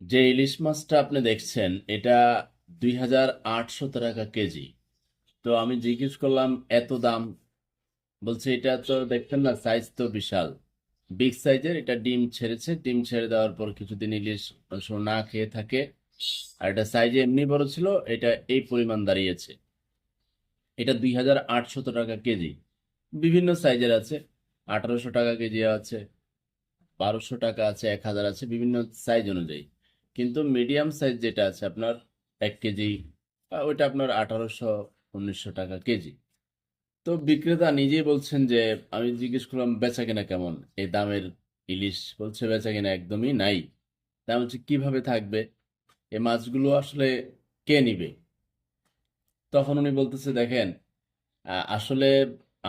যে ইলিশ মাছটা আপনি দেখছেন, এটা দুই হাজার আটশো টাকা কেজি। তো আমি জিজ্ঞেস করলাম, এত দাম? বলছে, এটা তো দেখছেন না সাইজ তো বিশাল। বিগ সাইজের এটা ডিম ছেড়েছে। ডিম ছেড়ে দেওয়ার পর কিছুদিন ইলিশ না খেয়ে থাকে। আর এটা সাইজে এমনি বড় ছিল, এটা এই পরিমাণ দাঁড়িয়েছে। এটা দুই হাজার আটশত টাকা কেজি। বিভিন্ন সাইজের আছে। আঠারোশো টাকা কেজি আছে, বারোশো টাকা আছে, এক হাজার আছে, বিভিন্ন সাইজ অনুযায়ী। কিন্তু মিডিয়াম সাইজ যেটা আছে আপনার এক কেজি ওইটা আপনার আঠারোশো, উনিশশো টাকা কেজি। তো বিক্রেতা নিজেই বলছেন যে, আমি জিজ্ঞেস করলাম, বেচা কেনা কেমন? এই দামের ইলিশ বলছে, বেচা কেনা একদমই নাই। তা বলছি, কীভাবে থাকবে? এই মাছগুলো আসলে কে নিবে? তখন উনি বলতেছে, দেখেন আসলে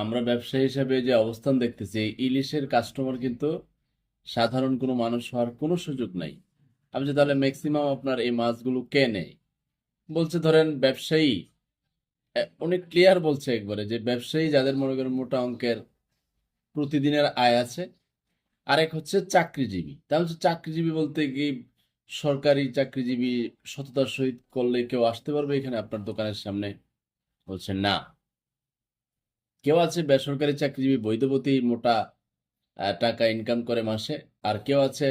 আমরা ব্যবসায়ী হিসাবে যে অবস্থান দেখতেছি, ইলিশের কাস্টমার কিন্তু সাধারণ কোনো মানুষ হওয়ার কোনো সুযোগ নাই। আমি যে তাহলে ম্যাক্সিমাম আপনার এই মাছগুলো কে নেয় বলছে ধরেন ব্যবসায়ী অনেক ক্লিয়ার বলছে একবারে যে ব্যবসায়ী যাদের মনে করেন মোটা অঙ্কের প্রতিদিনের আয় আছে, আরেক হচ্ছে চাকরিজীবী। তা হচ্ছে চাকরিজীবী বলতে কি সরকারি চাকরিজীবী সততার সহিত করলে কেউ আসতে পারবে এখানে আপনার দোকানের সামনে? বলছে না। কেউ আছে বেসরকারি চাকরিজীবী, বৈধপতি, মোটা টাকা ইনকাম করে মাসে, আর কেউ আছে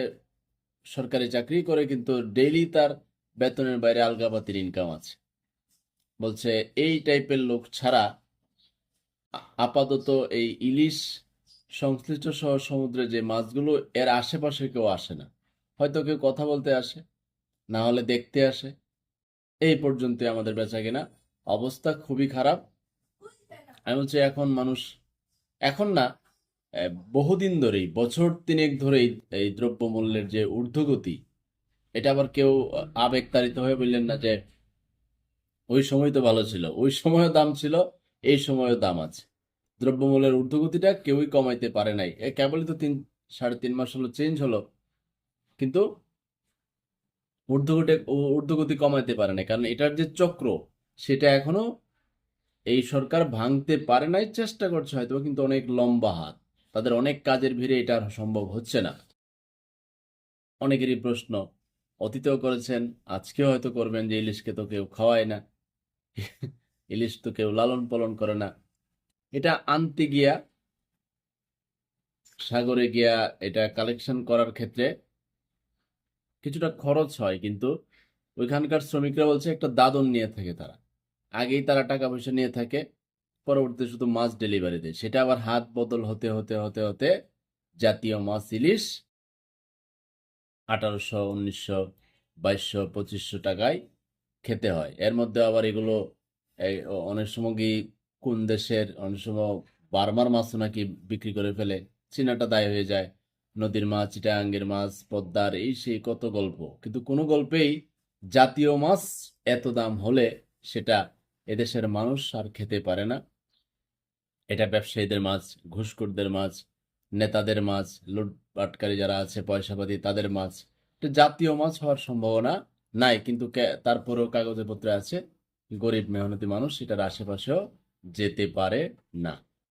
সরকারি চাকরি করে, কিন্তু ডেইলি তার বেতনের বাইরে আলগাপাতির ইনকাম আছে। বলছে, এই টাইপের লোক ছাড়া আপাতত এই ইলিশ সংশ্লিষ্ট সহ সমুদ্রে যে মাছগুলো, এর আশেপাশে কেউ আসে না। হয়তো কেউ কথা বলতে আসে, না হলে দেখতে আসে। এই পর্যন্ত আমাদের বেচা কেনা অবস্থা খুবই খারাপ। আমি বলছি, এখন মানুষ, এখন না বহুদিন ধরেই, বছর তিনেক ধরেই এই দ্রব্যমূল্যের যে ঊর্ধ্বগতি, এটা আবার কেউ আবেগতাড়িত হয়ে বললেন না যে, ওই সময় তো ভালো ছিল। ওই সময়ও দাম ছিল, এই সময়ও দাম আছে। দ্রব্যমূল্যের ঊর্ধ্বগতিটা কেউই কমাইতে পারে নাই। এ, কেবলই তো তিন, সাড়ে তিন মাস হলো, চেঞ্জ হলো। কিন্তু ঊর্ধ্বগতি ঊর্ধ্বগতি কমাইতে পারে নাই। কারণ এটার যে চক্র, সেটা এখনও এই সরকার ভাঙতে পারে নাই, চেষ্টা করছে হয়তো কিন্তু অনেক লম্বা হাত। তাদের অনেক কাজের ভিড়ে এটা সম্ভব হচ্ছে না। অনেকেরই প্রশ্ন, অতীতেও করেছেন, আজকেও হয়তো করবেন যে ইলিশকে তো কেউ খাওয়ায় না। ইলিশ তো কেউ লালন পালন করে না। এটা আনতে গিয়া, সাগরে গিয়া এটা কালেকশন করার ক্ষেত্রে কিছুটা খরচ হয়, কিন্তু ওইখানকার শ্রমিকরা বলছে একটা দাদন নিয়ে থাকে তারা। আগেই তারা টাকা পয়সা নিয়ে থাকে পরবর্তীতে শুধু মাছ ডেলিভারি দেয়। সেটা আবার হাত বদল হতে হতে হতে হতে জাতীয় মাছ ইলিশ আঠারোশো, উনিশশো, বাইশশো, পঁচিশশো টাকায় খেতে হয়। এর মধ্যে আবার এগুলো অনেক সময় কি কোন দেশের, অনেক সময় বার্মার মাছও নাকি বিক্রি করে ফেলে। চীনাটা দায় হয়ে যায়। নদীর মাছ, চিটাগাঙ্গের মাছ, পদ্মার, এই সেই কত গল্প। কিন্তু কোনো গল্পেই জাতীয় মাছ এত দাম হলে সেটা এদেশের মানুষ আর খেতে পারে না। এটা ব্যবসায়ীদের মাছ ঘুষখোরদের মাছ নেতাদের মাছ লুটপাটকারী যারা আছে, পয়সাপাতি তাদের মাছ এটা জাতীয় মাছ হওয়ার সম্ভাবনা নাই, কিন্তু তারপরেও কাগজে পত্রে আছে, গরিব মেহনতি মানুষ, সেটার আশেপাশেও যেতে পারে না।